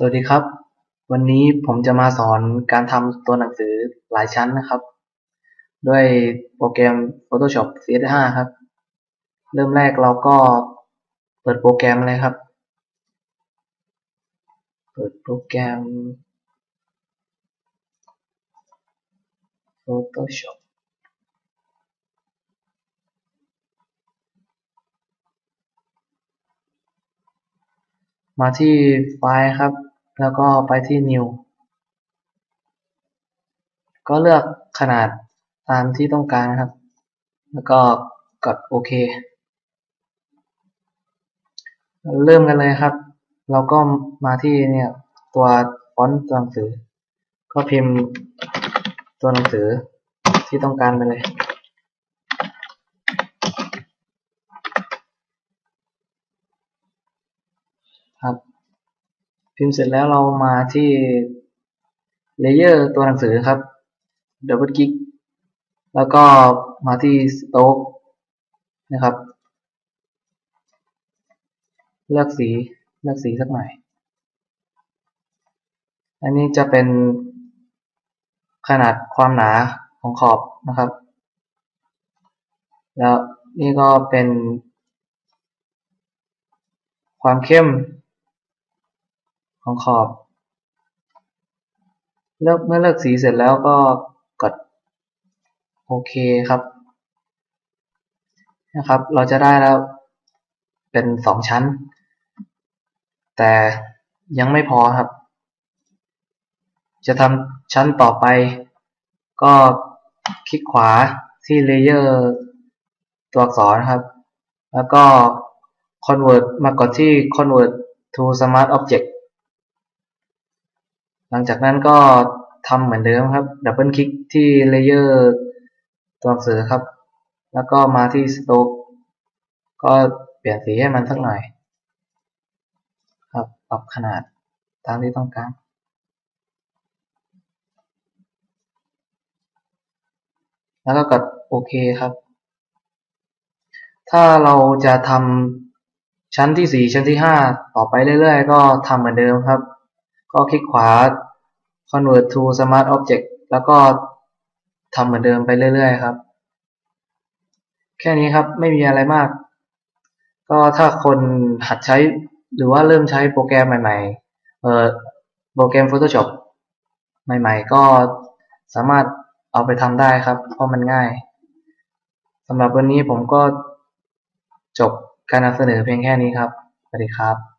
สวัสดีครับ วันนี้ผมจะมาสอนการทำตัวหนังสือหลายชั้นนะครับ ด้วยโปรแกรม Photoshop CS5 ครับ เริ่มแรกเราก็เปิดโปรแกรมเลยครับ เปิดโปรแกรม Photoshop มาที่ไฟล์ครับ แล้วก็ไปที่ New ก็เลือกขนาดตามที่ต้องการนะครับ แล้วก็กดโอเค เริ่มกันเลยครับ เราก็มาที่เนี่ยตัวฟอนต์ตัวหนังสือ ก็พิมพ์ตัวหนังสือที่ต้องการไปเลยครับ พิมพ์เสร็จแล้วเรามาที่เลเยอร์ตัวหนังสือครับดับเบิลคลิกแล้วก็มาที่สโต๊กนะครับ เลือกสีเลือกสีสักหน่อยอันนี้จะเป็นขนาดความหนาของขอบนะครับ แล้วนี่ก็เป็นความเข้ม ของขอบเลือกเมื่อเลือกสีเสร็จแล้วก็กดโอเคครับ นะครับ เราจะได้แล้วเป็นสองชั้น แต่ยังไม่พอครับ จะทำชั้นต่อไป ก็คลิกขวาที่เลเยอร์ตัวอักษรครับ แล้วก็ convert มากดที่ convert to smart object หลังจากนั้นก็ทำเหมือนเดิมครับ ดับเบิลคลิกที่เลเยอร์ตัวหนังสือครับ แล้วก็มาที่ stroke ก็เปลี่ยนสีให้มันสักหน่อย ครับ ปรับขนาดตามที่ต้องการแล้วก็กดโอเคครับ ถ้าเราจะทำชั้นที่สี่ชั้นที่ห้าต่อไปเรื่อยๆ ก็ทำเหมือนเดิมครับ ก็คลิกขวา convert to smart object แล้วก็ทำเหมือนเดิมไปเรื่อยๆครับ แค่นี้ครับไม่มีอะไรมาก ก็ถ้าคนหัดใช้หรือว่าเริ่มใช้โปรแกรมใหม่ๆเอ่อโปรแกรม Photoshop ใหม่ๆ ก็สามารถเอาไปทำได้ครับ เพราะมันง่ายสำหรับวันนี้ผมก็จบการนำเสนอเพียงแค่นี้ครับ สวัสดีครับ